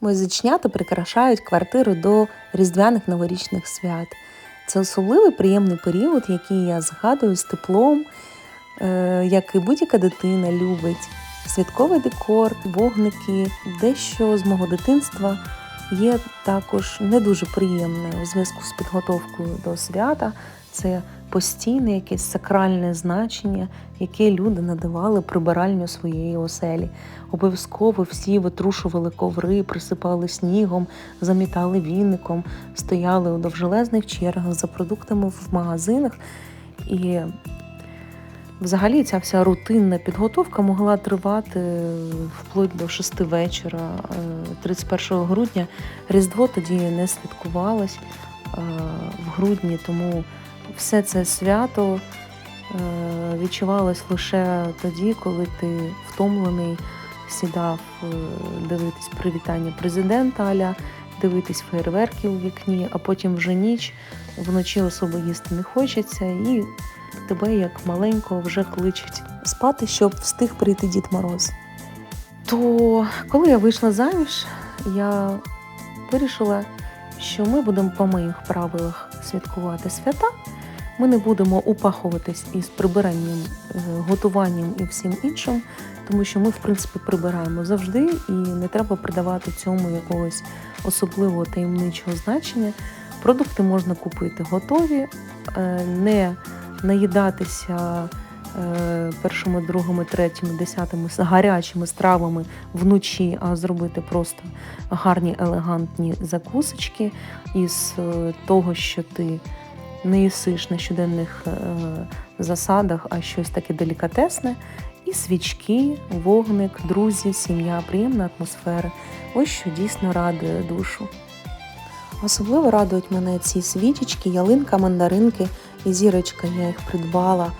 Мої зичнята прикрашають квартиру до різдвяних новорічних свят. Це особливий приємний період, який я згадую з теплом, е, як і будь-яка дитина любить. Святковий декор, вогники, дещо з мого дитинства є також не дуже приємне у зв'язку з підготовкою до свята. Це постійне якесь сакральне значення, яке люди надавали прибиральню своєї оселі. Обов'язково всі витрушували коври, присипали снігом, замітали віником, стояли у довжелезних чергах за продуктами в магазинах. І взагалі ця вся рутинна підготовка могла тривати вплоть до шести вечора. Е, 31 грудня Різдво тоді не святкувалось е, в грудні, тому все це свято е, відчувалось лише тоді, коли ти втомлений сідав е, дивитись привітання президента Аля, дивитись фейерверки у вікні, а потім вже ніч, вночі особо їсти не хочеться, і тебе як маленького вже кличуть спати, щоб встиг прийти Дід Мороз. То коли я вийшла заміж, я вирішила, що ми будемо по моїх правилах святкувати свята. Ми не будемо упахуватись із прибиранням, е, готуванням і всім іншим, тому що ми, в принципі, прибираємо завжди, і не треба придавати цьому якогось особливого таємничого значення. Продукти можна купити готові, е, не наїдатися е, першими, другими, третіми, десятими гарячими стравами вночі, а зробити просто гарні елегантні закусочки із е, того, що ти не їсиш на щоденних е, засадах, а щось таке делікатесне. І свічки, вогник, друзі, сім'я, приємна атмосфера. Ось що дійсно радує душу. Особливо радують мене ці свічечки, ялинка, мандаринки і зірочка. Я їх придбала,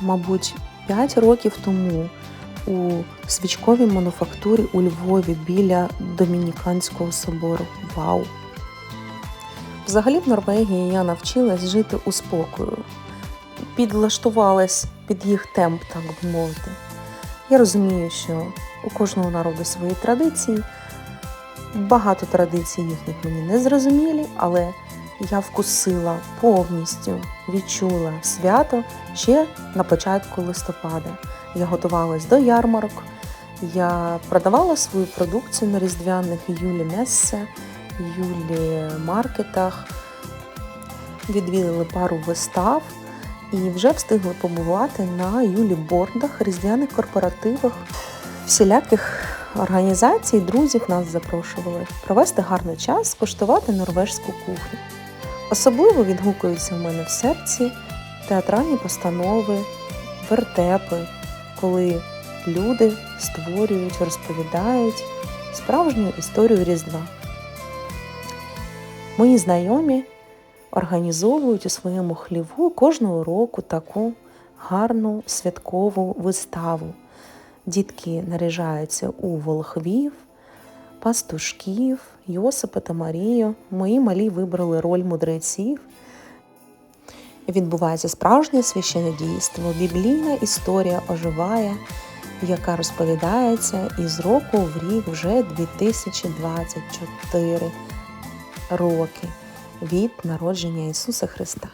мабуть, 5 років тому у свічковій мануфактурі у Львові біля Домініканського собору. Вау! Взагалі в Норвегії я навчилась жити у спокою, підлаштувалась під їх темп, так би мовити. Я розумію, що у кожного народу свої традиції. Багато традицій їхніх мені не зрозумілі, але я вкусила повністю, відчула свято ще на початку листопада. Я готувалась до ярмарок, я продавала свою продукцію на різдвяних Юлі Мессе, Юлі маркетах, відвідали пару вистав і вже встигли побувати на Юлі бордах, різдвяних корпоративах, всіляких організацій, друзів нас запрошували провести гарний час, скуштувати норвежську кухню. Особливо відгукуються в мене в серці театральні постанови, вертепи, коли люди створюють, розповідають справжню історію Різдва. Мої знайомі організовують у своєму хліву кожного року таку гарну святкову виставу. Дітки наряжаються у волхвів, пастушків, Йосипа та Марію. Мої малі вибрали роль мудреців. Відбувається справжнє священне дійство. Біблійна історія оживає, яка розповідається із року в рік вже 2024 роки від народження Ісуса Христа.